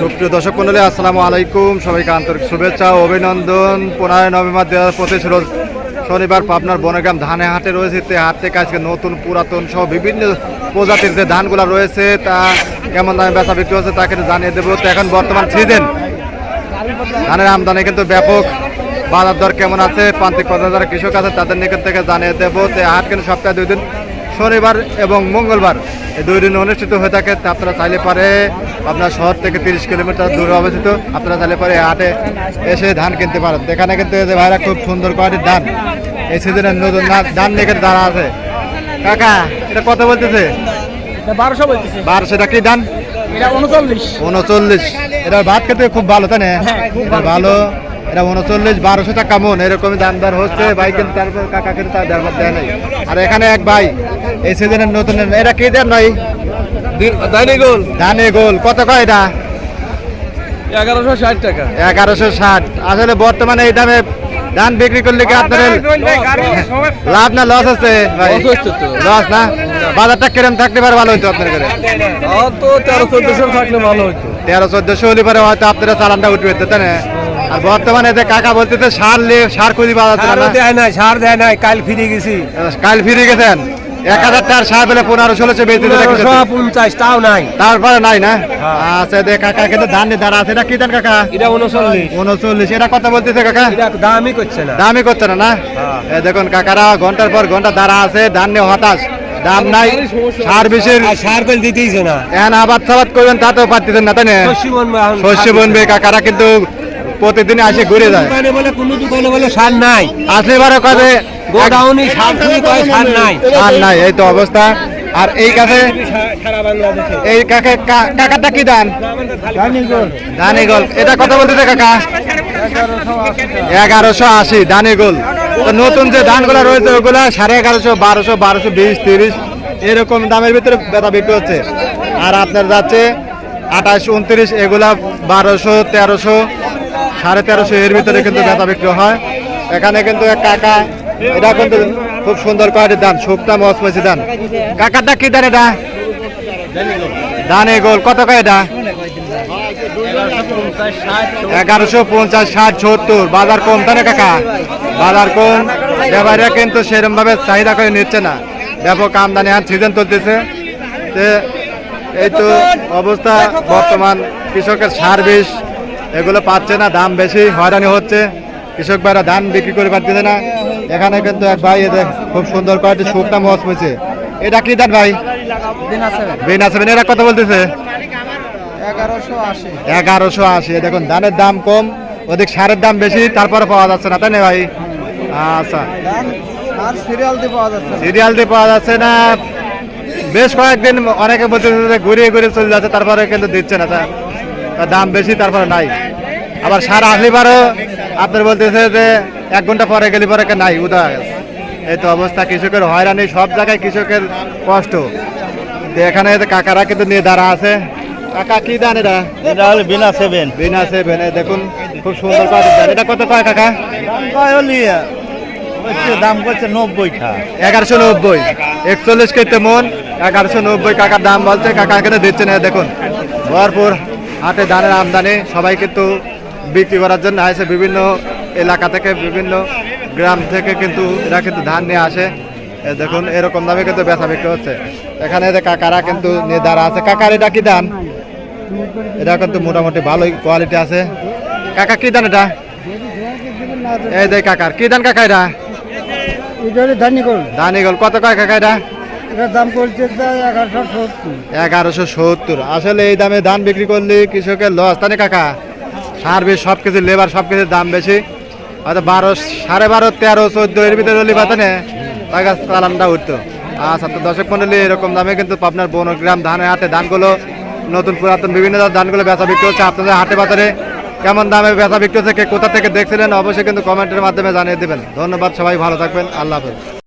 সুপ্রিয় দর্শক মন্ডলী, আসসালামু আলাইকুম। সবাইকে আন্তরিক শুভেচ্ছা অভিনন্দন। পনেরোই নভেম্বর দু হাজার পঁচিশ রোজ শনিবার পাবনার বনগ্রাম ধানে হাটে রয়েছে। তে হাট থেকে আজকে নতুন পুরাতন সহ বিভিন্ন প্রজাতির যে ধানগুলো রয়েছে, তা কেমন দামে বেচা বিক্রি হচ্ছে তাকে জানিয়ে দেবো। তো এখন বর্তমান সিজন ধানের আমদানি কিন্তু ব্যাপক। বাজার দর কেমন আছে? প্রান্তিক পর্যায়ে যারা কৃষক আছে, তাদের নিকট থেকে জানিয়ে দেবো। তো হাট কিন্তু সপ্তাহে দুই দিন শনিবার এবং মঙ্গলবার এই দুই দিন অনুষ্ঠিত হয়ে থাকে। তা আপনারা চাইলে পারে আপনার শহর থেকে তিরিশ কিলোমিটার দূরে অবস্থিত। আপনারা চাইলে পারে হাটে এসে ধান কিনতে পারেন। এখানে কিন্তু যে ভাইরা খুব সুন্দর কোয়ালিটির ধান এই সিজনের নতুন ধান- নিয়ে কিন্তু দাঁড়া আছে। কাকা এটা কত বলতেছে? বারোশো বলতেছে। বারোশো এটা কি ধান? উনচল্লিশ। এটা ভাত খেতে খুব ভালো তাই না? হ্যাঁ, ভালো। এটা উনচল্লিশ বারোশো টাকা মন এরকমই দাম দর হচ্ছে। ভাই কিন্তু তারপর কাকা কিন্তু তার দাম দেয় নাই। আর এখানে এক ভাই এই সিজনের নতুন এটা কি দেন ভাই? দানি গোল। ধানে গোল। কত কয় এটা? এগারোশো ষাট টাকা। এগারোশো ষাট। আসলে বর্তমানে এই দামে ধান বিক্রি করলে কি আপনার লাভ না লস আছে? ভাই। লস না? বাজারটা কিরম থাকতে পারে ভালো হইতো আপনার তো তেরো চোদ্দশো থাকলে ভালো হতো তেরো চোদ্দশো হলে পরে হয়তো আপনারা চালানটা উঠবে তাই না? আর বর্তমানে যে কাকা বলতেছে সার লে সার খুঁজি পাওয়া যাচ্ছে না? দেয় নাই সার দেয় নাই কাল ফিরে গেছি। কাল ফিরে গেছেন? এক হাজার টাকার সার পেলে পনেরো ষোলোশো বেঁচে পঞ্চাশ তাও নাই। তারপরে নাই না? হ্যাঁ। আচ্ছা দে কাকা কিন্তু ধান নিয়ে দাঁড়া আছে। এটা কি ধান কাকা? এটা উনচল্লিশ। উনচল্লিশ। এটা কথা বলতেছে কাকা? দামই করছে না। দামই করছে না না? হ্যাঁ। দেখুন কাকারা ঘণ্টার পর ঘণ্টা দাঁড়া আছে ধান নিয়ে হতাশ। দাম নাই সার দিতেইছে না। এখন আবাদ সাবাদ করবেন তাতেও পারতেছেন না তাই না? শস্য বনবে কাকারা কিন্তু প্রতিদিন আসে ঘুরে যায়। বলে কোনো দোকানে বলে সার নাই। আসলে বারে কবে গোডাউনি সার খুবই কয়? সার নাই। আর নাই এই তো অবস্থা। আর এই কাছে এই কাকে কা- কাকাটা কি দান? দানি গোল এটা কথা বলতেছে কাকা। এগারোশো আশি দানি গোল তো নতুন যে ধানগুলো রয়েছে ওগুলা সাড়ে এগারোশো বারোশো বারোশো বিশ তিরিশ এরকম দামের ভিতরে বেতা বিক্রি হচ্ছে। আর আপনার যাচ্ছে আঠাশ উনত্রিশ এগুলা বারোশো তেরোশো সাড়ে তেরোশো এর ভিতরে কিন্তু বেতা বিক্রি হয়। এখানে কিন্তু এক কাকা এটা কিন্তু খুব সুন্দর কোয়ালিটির ধান শুকনা মসমসি ধান কাকাটা কি ধান এটা? দানে গোল, কত কয় এটা? এগারোশো পঞ্চাশ, ষাট, সত্তর। বাজার কম তাই না কাকা? বাজার কম ব্যাপারীরা কিন্তু সেরকম ভাবে চাহিদা করে নিচ্ছে না। ব্যাপক আমদানি আর সিজন চলতেছে। এই তো অবস্থা, বর্তমান কৃষকের সার বিষ এগুলো পাচ্ছে না, দাম বেশি হয়রানি হচ্ছে। কৃষক ভাইরা ধান বিক্রি করে পারতেছে না। এখানে কিন্তু এক ভাই এদের খুব সুন্দর কয়েকটি শুকনা মস পেয়েছে এটা কি ধান ভাই? বিনা এরা কত বলতেছে? এগারোশো আশি। দেখুন ধানের দাম কম ওদিক সারের দাম বেশি তারপরে পাওয়া যাচ্ছে না তাই না ভাই? আচ্ছা। সিরিয়াল দিয়ে পাওয়া যাচ্ছে না। বেশ কয়েকদিন অনেকে বলতেছে যে ঘুরিয়ে ঘুরিয়ে চলে যাচ্ছে তারপরে কিন্তু দিচ্ছে না দাম বেশি তারপরে নাই। আবার সার আসলে পারো আপনার বলতেছে যে এক ঘণ্টা পরে গেলে পরে কে নাই উদা এই তো অবস্থা কৃষকের হয়রানি সব জায়গায় কৃষকের কষ্ট। এখানে যে কাকারা কিন্তু নিয়ে দাঁড়া আছে। কাকা কি দান এটা? এটা হলো বিনা সেভেন। বিনা সেভেন দেখুন খুব সুন্দর করে এটা কত কয় কাকা? দাম কয় হলি? দাম করছে নব্বইটা এগারোশো নব্বই। একচল্লিশ কেটে মন এগারোশো নব্বই কাকার দাম বলছে। কাকা এখানে দিচ্ছে না দেখুন। ভরপুর হাতে ধানের আমদানি সবাই কিন্তু বিক্রি করার জন্য আসে বিভিন্ন এলাকা থেকে বিভিন্ন গ্রাম থেকে কিন্তু এরা কিন্তু ধান নিয়ে আসে। দেখুন এরকম দামে কিন্তু বেচা বিক্রি হচ্ছে। এখানে যে কাকারা কিন্তু নিয়ে দাঁড়া আছে। কাকার এটা কি দাম এটা কিন্তু মোটামুটি ভালোই কোয়ালিটি আছে। কাকা কি দান এটা? এই দেখ কাকার কি ধান কাকা এটা? ধানি কত কয় কাকা এটা? এগারোশো সত্তর। আসলে এই দামে ধান বিক্রি করলে কৃষকের লস তাই কাকা? সার সব কিছু, লেবার সব কিছুর দাম বেশি। হয়তো বারো, সাড়ে বারো, তেরো, চোদ্দ, এর ভিতরে হলে বাতানে তার কাছে চালানটা উঠতো। আচ্ছা তো দর্শক মন্ডলী, এরকম দামে কিন্তু আপনার বনগ্রাম ধানের হাটে ধানগুলো, নতুন পুরাতন বিভিন্ন ধানগুলো বেচা বিক্রি হচ্ছে আপনাদের হাটে বাজারে। কেমন দামে বেচা বিক্রি হচ্ছে কোথা থেকে দেখছিলেন, অবশ্যই কিন্তু কমেন্টের মাধ্যমে জানিয়ে দেবেন। ধন্যবাদ সবাই, ভালো থাকবেন, আল্লাহ হাফেজ।